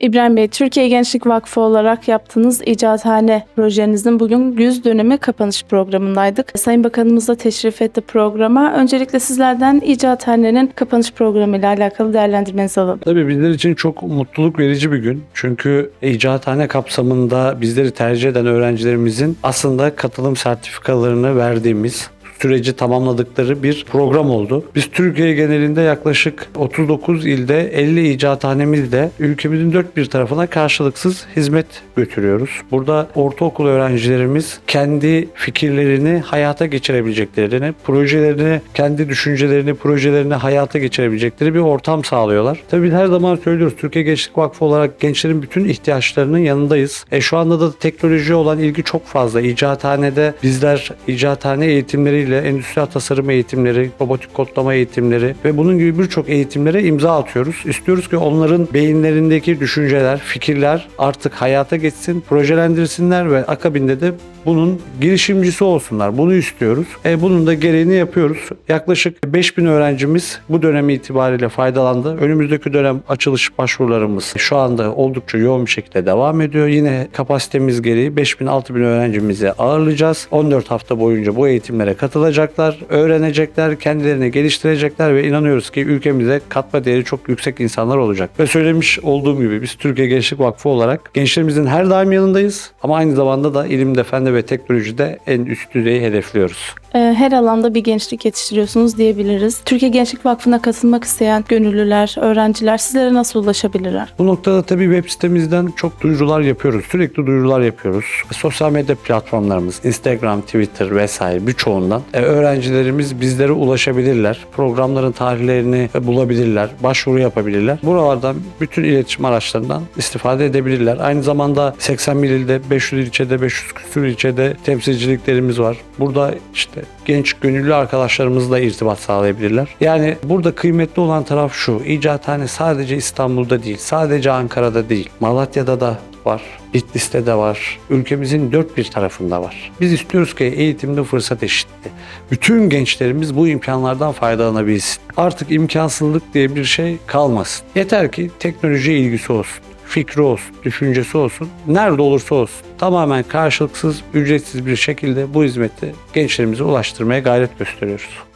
İbrahim Bey, Türkiye Gençlik Vakfı olarak yaptığınız icathane projenizin bugün 100 dönemi kapanış programındaydık. Sayın Bakanımız da teşrif etti programa. Öncelikle sizlerden icathhanenin kapanış programı ile alakalı değerlendirmenizi alalım. Tabii bizler için çok mutluluk verici bir gün. Çünkü icathane kapsamında bizleri tercih eden öğrencilerimizin aslında katılım sertifikalarını verdiğimiz süreci tamamladıkları bir program oldu. Biz Türkiye genelinde yaklaşık 39 ilde 50 icathanemizle ülkemizin dört bir tarafına karşılıksız hizmet götürüyoruz. Burada ortaokul öğrencilerimiz kendi fikirlerini hayata geçirebileceklerini, projelerini, kendi düşüncelerini, projelerini hayata geçirebilecekleri bir ortam sağlıyorlar. Tabii biz her zaman söylüyoruz Türkiye Gençlik Vakfı olarak gençlerin bütün ihtiyaçlarının yanındayız. E şu anda da teknolojiye olan ilgi çok fazla. İcathanede bizler icathane eğitimleriyle endüstriyel tasarım eğitimleri, robotik kodlama eğitimleri ve bunun gibi birçok eğitimlere imza atıyoruz. İstiyoruz ki onların beyinlerindeki düşünceler, fikirler artık hayata geçsin, projelendirsinler ve akabinde de bunun girişimcisi olsunlar. Bunu istiyoruz. E, bunun da gereğini yapıyoruz. Yaklaşık 5000 öğrencimiz bu dönem itibariyle faydalandı. Önümüzdeki dönem açılış başvurularımız şu anda oldukça yoğun bir şekilde devam ediyor. Yine kapasitemiz gereği 5000-6000 öğrencimizi ağırlayacağız. 14 hafta boyunca bu eğitimlere katılacaklar, öğrenecekler, kendilerini geliştirecekler ve inanıyoruz ki ülkemize katma değeri çok yüksek insanlar olacak. Ve söylemiş olduğum gibi biz Türkiye Gençlik Vakfı olarak gençlerimizin her daim yanındayız ama aynı zamanda da ilimde, fende ve teknolojide en üst düzeyi hedefliyoruz. Ee, Her alanda bir gençlik yetiştiriyorsunuz diyebiliriz. Türkiye Gençlik Vakfı'na katılmak isteyen gönüllüler, öğrenciler sizlere nasıl ulaşabilirler? Bu noktada tabii web sitemizden çok duyurular yapıyoruz. Sürekli duyurular yapıyoruz. Sosyal medya platformlarımız, Instagram, Twitter vesaire birçoğundan e, öğrencilerimiz bizlere ulaşabilirler. Programların tarihlerini bulabilirler. Başvuru yapabilirler. Buralardan bütün iletişim araçlarından istifade edebilirler. Aynı zamanda 81 ilde, 500 ilçede, 500 küsur ilçede temsilciliklerimiz var. Burada işte genç gönüllü arkadaşlarımızla irtibat sağlayabilirler. Yani burada kıymetli olan taraf şu. İcathane sadece İstanbul'da değil, sadece Ankara'da değil, Malatya'da da var, Bitlis'te de var, ülkemizin dört bir tarafında var. Biz istiyoruz ki eğitimde fırsat eşitliği. Bütün gençlerimiz bu imkanlardan faydalanabilsin. Artık imkansızlık diye bir şey kalmasın. Yeter ki teknolojiye ilgisi olsun fikri olsun, düşüncesi olsun, nerede olursa olsun tamamen karşılıksız, ücretsiz bir şekilde bu hizmeti gençlerimize ulaştırmaya gayret gösteriyoruz.